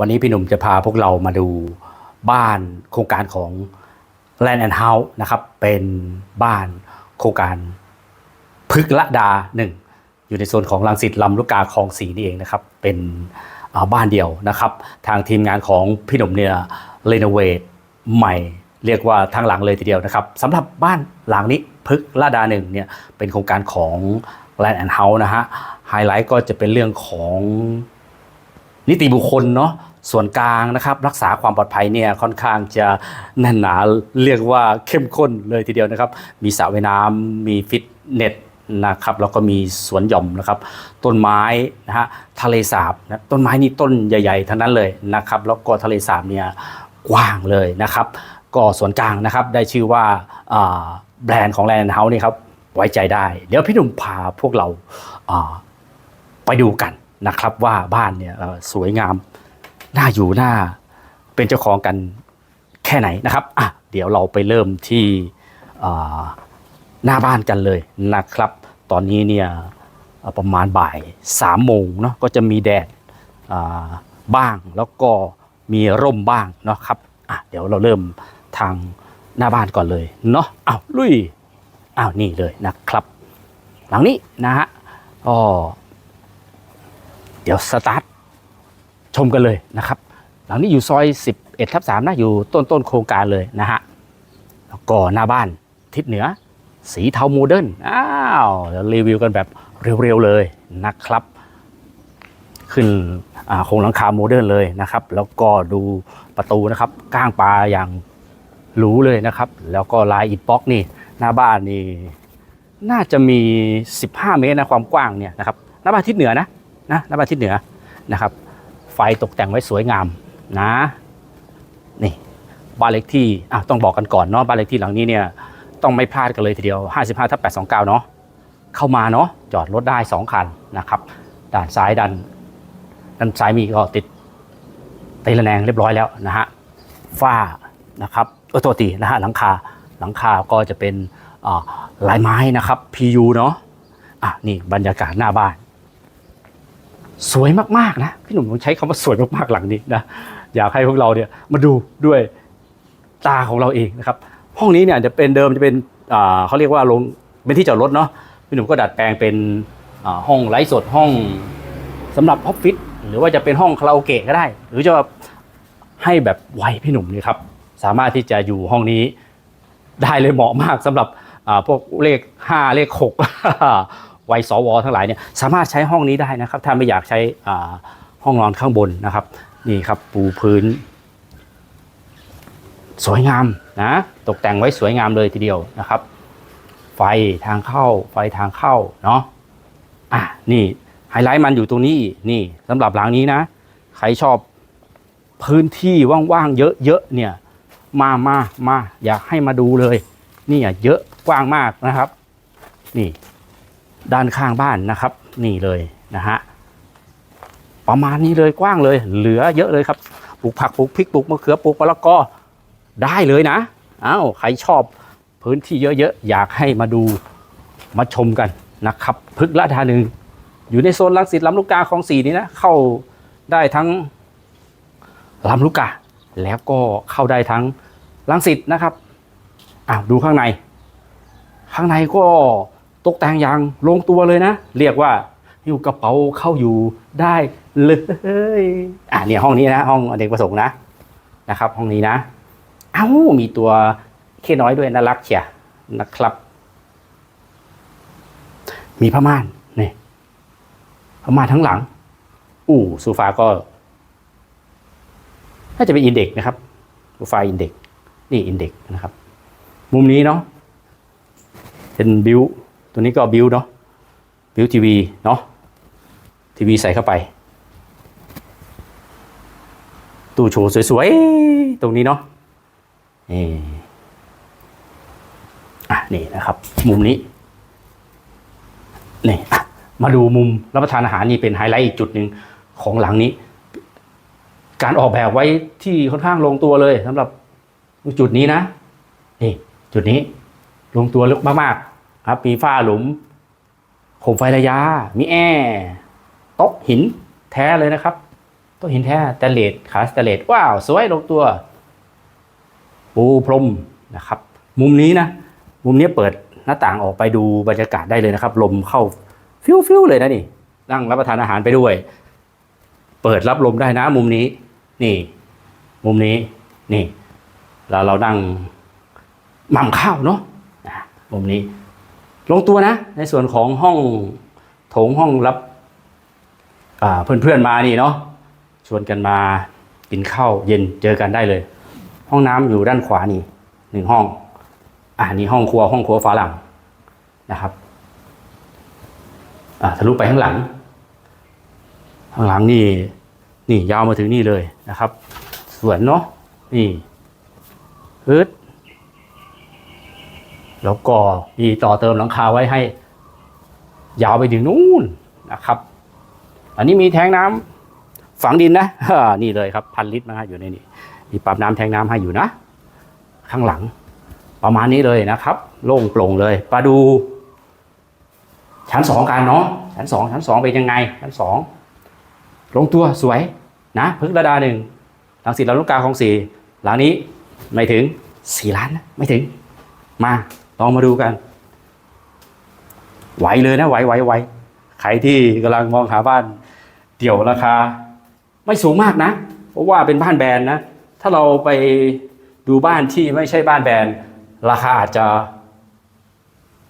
วันนี้พี่หนุ่มจะพาพวกเรามาดูบ้านโครงการของ Land and House นะครับ เป็นบ้านโครงการพฤกษ์ละดาหนึ่งอยู่ในโซนของลังสิตลำลูกกาคลองสีนี่เองนะครับ เป็นบ้านเดียวนะครับ ทางทีมงานของพี่หนุ่มเนี่ยเรโนเวทใหม่เรียกว่าทั้งหลังเลยทีเดียวนะครับสำหรับบ้านหลังนี้พฤกษ์ละดาหนึ่งเนี่ยเป็นโครงการของ Land and House นะฮะไฮไลท์ก็จะเป็นเรื่องของนิติบุคคลเนาะ ส่วนกลางนะครับรักษาความปลอดภัยเนี่ยค่อนข้างจะแน่นหนาเรียกว่าเข้มข้นเลยทีเดียวนะครับ มีสระว่ายน้ำมีฟิตเนสนะครับแล้วก็มีสวนหย่อมนะครับ ต้นไม้นะฮะทะเลสาบนะต้นไม้นี่ต้นใหญ่ๆทั้งนั้นเลยนะครับแล้วก็ทะเลสาบเนี่ยกว้างเลยนะครับ ก็ส่วนกลางนะครับได้ชื่อว่าแบรนด์ของแลนด์เฮาส์นี่ครับไว้ใจได้ เดี๋ยวพี่หนุ่มพาพวกเราไปดูกันนะครับว่าบ้านเนี่ยสวยงาม น่าอยู่น่าเป็นเจ้าของกันแค่ไหนนะครับอะเดี๋ยวเราไปเริ่มที่หน้าบ้านกันเลยนะครับ ตอนนี้เนี่ยประมาณบ่ายสามโมงเนาะก็จะมีแดดบ้างแล้วก็มีร่มบ้างเนาะครับอะเดี๋ยวเราเริ่มทางหน้าบ้านก่อนเลยเนาะอ้าวลุยอ้าวนี่เลยนะครับ หลังนี้นะฮะก็เดี๋ยวสตาร์ท ชมกันเลยนะครับ หลังนี้อยู่ซอย 11ทับ3นะอยู่ต้นต้นโครงการเลยนะฮะแล้วก็หน้าบ้านทิศเหนือ สีเทาโมเดิร์นอ้าวเดี๋ยวรีวิวกันแบบเร็วๆเลยนะครับ ขึ้นโครงหลังคาโมเดิร์นเลยนะครับ แล้วก็ดูประตูนะครับก้างปลาอย่างหรูเลยนะครับ แล้วก็ลายอิฐบล็อกนี่หน้าบ้านนี่น่าจะมี 15 เมตรนะความกว้างเนี่ยนะครับหน้าบ้านทิศเหนือนะนะหน้าบ้านทิศเหนือนะครับ ไฟตกแต่งไว้สวยงามนะนี่บ้านเล็กที่อะต้องบอกกันก่อนเนาะบ้านเล็กที่หลังนี้เนี่ยต้องไม่พลาดกันเลยทีเดียว 55ทับ829 เนาะเข้ามาเนาะจอดรถได้ 2 คันนะครับด้านซ้ายด้านด้านซ้ายมีก็ติดตีระแนงเรียบร้อยแล้วนะฮะฝ้านะครับเออตัวตีนะฮะหลังคาหลังคาก็จะเป็นลายไม้นะครับ PU เนาะอะนี่บรรยากาศหน้าบ้าน สวยมากๆนะพี่หนุ่มผมใช้คำว่าสวยมากๆหลังนี้นะอยากให้พวกเราเนี่ยมาดูด้วยตาของเราเองนะครับห้องนี้เนี่ยจะเป็นเดิมจะเป็นเขาเรียกว่าลงเป็นที่จอดรถเนาะพี่หนุ่มก็ดัดแปลงเป็นห้องไลฟ์สดห้องสำหรับออฟฟิศหรือว่าจะเป็นห้องคาราโอเกะก็ได้ หรือจะให้แบบไวพี่หนุ่มเนี่ยครับสามารถที่จะอยู่ห้องนี้ได้เลยเหมาะมากสำหรับพวกเลข 5 เลข 6 วัยสวทั้งหลายเนี่ยสามารถใช้ห้องนี้ได้นะครับ ถ้าไม่อยากใช้อ่าห้องนอนข้างบนนะครับ นี่ครับปูพื้น สวยงามนะตกแต่งไว้สวยงามเลยทีเดียวนะครับ ไฟทางเข้าไฟทางเข้าเนาะอะนี่ไฮไลท์มันอยู่ตรงนี้นี่สำหรับหลังนี้นะ ใครชอบพื้นที่ว่างๆเยอะๆเนี่ยมามามาอยากให้มาดูเลยนี่อะเยอะกว้างมากนะครับ นี่ ด้านข้างบ้านนะครับ นี่เลยนะฮะประมาณนี้เลยกว้างเลย เหลือเยอะเลยครับปลูกผักปลูกพริกปลูกมะเขือปลูกมะละกอได้เลยนะอ้าวใครชอบพื้นที่เยอะๆอยากให้มาดูมาชมกันนะครับพึกษละทาหนึ่งอยู่ในโซนลังสิตลำลูกกาคลองสี่นี้นะเข้าได้ทั้งลำลูกกาแล้วก็เข้าได้ทั้งลังสิตนะครับอ้าวดูข้างใน ข้างในก็ ตกแต่งอย่างลงตัวเลยนะ เรียกว่าหิ้วกระเป๋าเข้าอยู่ได้เลยอ่าเนี่ยห้องนี้นะห้องอเนกประสงค์นะนะครับ ห้องนี้นะ เอ้ามีตัวเคน้อยด้วยน่ารักเชียนะครับ มีผ้าม่านนี่ผ้าม่านทั้งหลัง อู้โซฟาก็น่าจะเป็นอินเด็กนะครับโซฟาอินเด็กนี่อินเด็กนะครับ มุมนี้เนาะเป็นบิว ตัวนี้ก็บิวเนาะบิวทีวีเนาะทีวีใส่เข้าไป ตู้โชว์สวยๆ ตรงนี้เนาะนี่อะนี่นะครับ มุมนี้นี่อะมาดูมุมรับประทานอาหารนี่เป็นไฮไลท์อีกจุดหนึ่งของหลังนี้ การออกแบบไว้ที่ค่อนข้างลงตัวเลยสำหรับจุดนี้นะ นี่ จุดนี้ลงตัวลึกมากๆ ครับมีฝ้าหลุมโคมไฟระยะมีแอร์โต๊ะหินแท้เลยนะครับโต๊ะหินแท้สแตนเลสขาสแตนเลสว้าว สวยลงตัว ปูพรมนะครับ มุมนี้นะ มุมนี้เปิดหน้าต่างออกไปดูบรรยากาศได้เลยนะครับ ลมเข้าฟิวฟิวเลยนะนี่นั่งรับประทานอาหารไปด้วย เปิดรับลมได้นะ มุมนี้ นี่ มุมนี้ นี่แล้วเรานั่งหม่ำข้าวเนาะมุมนี้ ลงตัวนะ ในส่วนของห้องโถงห้องรับเพื่อนๆมานี่เนาะชวนกันมากินข้าวเย็นเจอกันได้เลย ห้องน้ำอยู่ด้านขวานี่หนึ่งห้องอ่านี่ห้องครัวห้องครัวฝาหลังนะครับอ่าทะลุไปข้างหลัง ข้างหลังนี่นี่ยาวมาถึงนี่เลยนะครับ สวนเนาะนี่ฮึด แล้วก็มีต่อเติมหลังคาไว้ให้ ยาวไปถึงนู่นนะครับ อันนี้มีแทงน้ำฝังดินนะนี่เลยครับพันลิตรนะฮะอยู่ในนี้มีปั๊มน้ำแทงน้ำให้อยู่นะ ข้างหลัง ประมาณนี้เลยนะครับ โล่งโปร่งเลยมาดู ชั้นสองกันเนาะชั้นสองชั้นสองเป็นยังไง ชั้นสองลงตัวสวยนะพึกระดาหนึ่งหลังสิตลำลูกกาของสี่หลังนี้ไม่ถึงสี่ล้านนะไม่ถึงมา ลองมาดูกัน ไหวเลยนะไหวไหวไหวใครที่กำลังมองหาบ้านเดี่ยวราคา ไม่สูงมากนะ เพราะว่าเป็นบ้านแบรนด์นะ ถ้าเราไปดูบ้านที่ไม่ใช่บ้านแบรนด์ ราคาอาจจะ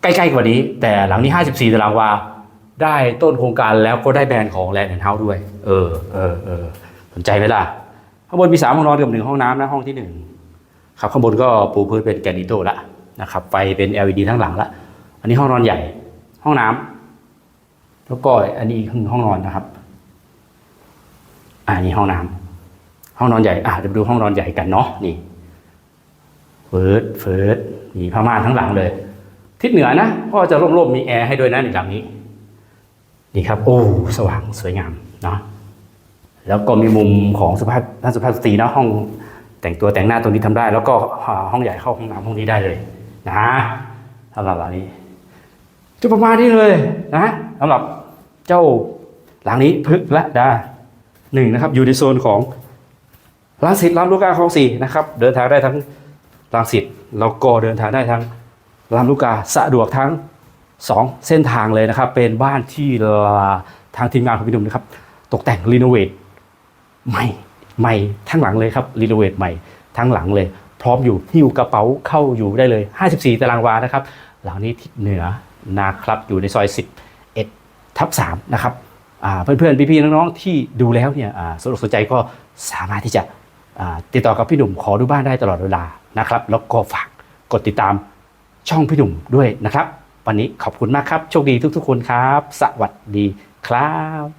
ใกล้ๆกว่านี้ แต่หลังนี้ 54ตารางวาได้ต้นโครงการแล้วก็ได้แบรนด์ของแลนด์เฮาส์ด้วย เออเออเออสนใจไหมล่ะ ข้างบนมีสามห้องนอนกับหนึ่งห้องน้ำนะห้องที่หนึ่งครับข้างบนก็ปูพื้นเป็นแกนิโตละ นะครับไฟเป็น LED ทั้งหลังละอันนี้ห้องนอนใหญ่ ห้องน้ำแล้วก็อันนี้คือห้องนอนนะครับอ่านี่ห้องน้ำห้องนอนใหญ่อ่าเดี๋ยวไปดูห้องนอนใหญ่กันเนาะนี่เฟิร์สเฟิร์สมีผ้าม่านทั้งหลังเลย ทิศเหนือนะก็จะร่มๆมีแอร์ให้ด้วยนะในหลังนี้นี่ครับ โอ้สว่างสวยงามเนาะแล้วก็มีมุมของสุภาพท่านสุภาพสตรีนะห้องแต่งตัวแต่งหน้าตรงนี้ทำได้ แล้วก็ห้องใหญ่เข้าห้องน้ำห้องนี้ได้เลย นะสำหรับหลังนี้จะประมาณนี้เลยนะสำหรับเจ้าหลังนี้พึกและดาหนึ่งนะครับ อยู่ในโซนของรังสิตลำลูกกาคลองสี่นะครับ เดินทางได้ทั้งรังสิตแล้วก็เดินทางได้ทั้งลำลูกกาสะดวกทั้งสองเส้นทางเลยนะครับ เป็นบ้านที่ทางทีมงานของพี่หนุ่มนะครับ ตกแต่งรีโนเวทใหม่ใหม่ทั้งหลังเลยครับรีโนเวทใหม่ทั้งหลังเลย พร้อมอยู่หิ้วกระเป๋าเข้าอยู่ได้เลย 54 ตารางวานะครับ หลังนี้ทิศเหนือนะครับอยู่ในซอย 11 ทับ3นะครับอ่าเพื่อนๆพี่ๆน้องๆที่ดูแล้วเนี่ยสนอกสนใจก็สามารถที่จะติดต่อกับพี่หนุ่มขอดูบ้านได้ตลอดเวลานะครับ แล้วก็ฝากกดติดตามช่องพี่หนุ่มด้วยนะครับ วันนี้ขอบคุณมากครับ โชคดีทุกๆคนครับ สวัสดีครับ